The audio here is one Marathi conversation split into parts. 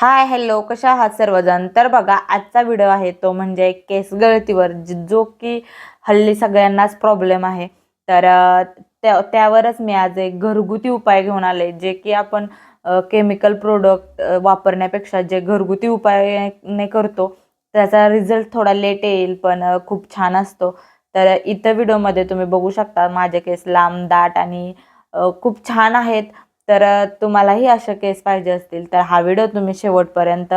हाय हॅलो कशा आहात सर्वजण? तर बघा आजचा व्हिडिओ आहे तो म्हणजे केस गळतीवर जो की हल्ली सगळ्यांनाच प्रॉब्लेम आहे. तर त्या त्यावरच मी आज एक घरगुती उपाय घेऊन आले जे की आपण केमिकल प्रोडक्ट वापरण्यापेक्षा जे घरगुती उपायाने करतो त्याचा रिझल्ट थोडा लेट येईल पण खूप छान असतो. तर इथं व्हिडिओमध्ये तुम्ही बघू शकता माझे केस लांब दाट आणि खूप छान आहेत. तर तुम्हालाही अशा केस पाहिजे असतील तर हा व्हिडिओ तुम्ही शेवटपर्यंत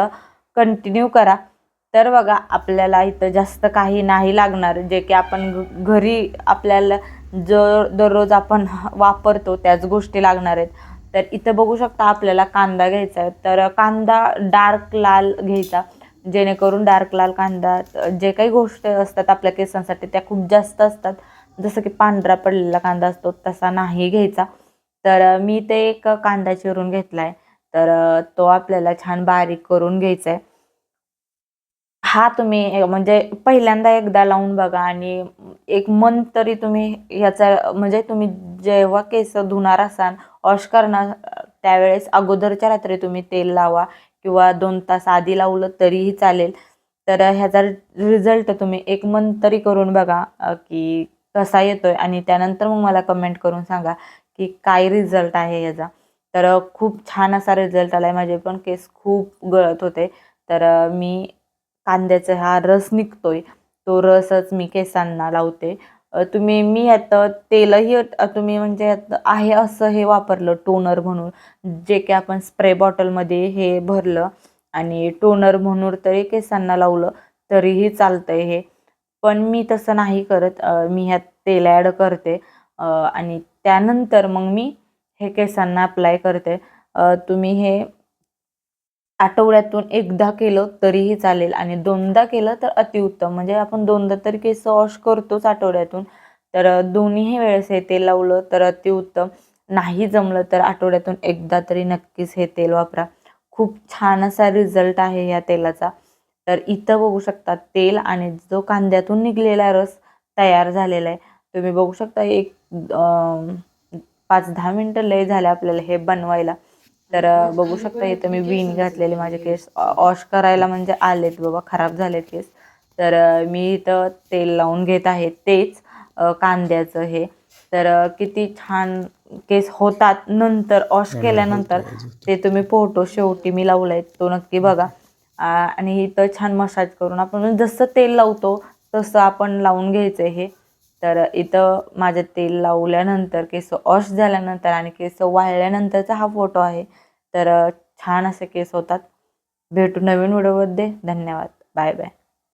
कंटिन्यू करा. तर बघा आपल्याला इथं जास्त काही नाही लागणार. जे की आपण घ- घरी आपल्याला जो दररोज आपण वापरतो त्याच गोष्टी लागणार आहेत. तर इथं बघू शकता आपल्याला कांदा घ्यायचा आहे. तर कांदा डार्क लाल घ्यायचा. जेणेकरून डार्क लाल कांदा जे काही गोष्टी असतात आपल्या केसांसाठी त्या खूप जास्त असतात. जसं की पांढरा पडलेला कांदा असतो तसा नाही घ्यायचा. तर मी ते एक कांदा चिरून घेतला आहे तर तो आपल्याला छान बारीक करून घ्यायचा आहे हा तुम्ही म्हणजे पहिल्यांदा एकदा लावून बघा आणि एक मन तरी तुम्ही ह्याचा म्हणजे तुम्ही जेव्हा केस धुणार असाल वॉश करणार त्यावेळेस अगोदरच्या रात्री तुम्ही तेल लावा किंवा दोन तास आधी लावलं तरीही चालेल. तर ह्याचा रिझल्ट तुम्ही एक मन तरी करून बघा की कसा येतोय आणि त्यानंतर मग मला कमेंट करून सांगा की काय रिझल्ट आहे याचा. तर खूप छान असा रिझल्ट आला आहे माझे पण केस खूप गळत होते. तर मी कांद्याचा हा रस निघतोय. तो रसच मी केसांना लावते. तुम्ही मी यात तेलही तुम्ही म्हणजे यात आहे असं हे वापरलं टोनर म्हणून. जे की आपण स्प्रे बॉटलमध्ये हे भरलं आणि टोनर म्हणून तरी केसांना लावलं तरीही चालतंय हे. पण मी तसं नाही करत. मी ह्यात तेल ॲड करते. आणि त्यानंतर मग मी हे केसांना अप्लाय करते. तुम्ही हे आठवड्यातून एकदा केलं तरीही चालेल आणि दोनदा केलं तर अतिउत्तम. म्हणजे आपण दोनदा तरी केस वॉश करतोच आठवड्यातून. तर दोन्हीही वेळेस हे तेल लावलं तर अतिउत्तम. नाही जमलं तर आठवड्यातून एकदा तरी नक्कीच हे तेल वापरा. खूप छान असा रिझल्ट आहे या तेलाचा. तर इथं बघू शकता तेल आणि जो कांद्यातून निघलेला रस तयार झालेला आहे. तुम्ही बघू शकता एक पाच दहा मिनटं लय झाले आपल्याला हे बनवायला. तर बघू शकता इथं मी विण घातलेले माझे केस वॉश करायला म्हणजे आलेत बाबा खराब झालेत केस तर मी इथं तेल लावून घेत आहे तेच कांद्याचं हे. तर किती छान केस होतात नंतर वॉश केल्यानंतर ते तुम्ही फोटो शेवटी मी लावलाय तो नक्की बघा. आणि इथं छान मसाज करून आपण जसं तेल लावतो तसं आपण लावून घ्यायचं हे. तर इथं माझं तेल लावल्यानंतर केस ऑश झाल्यानंतर आणि केस वाळल्यानंतरचा हा फोटो आहे. तर छान असे केस होतात. भेटू नवीन व्हिडिओमध्ये. धन्यवाद. Bye bye.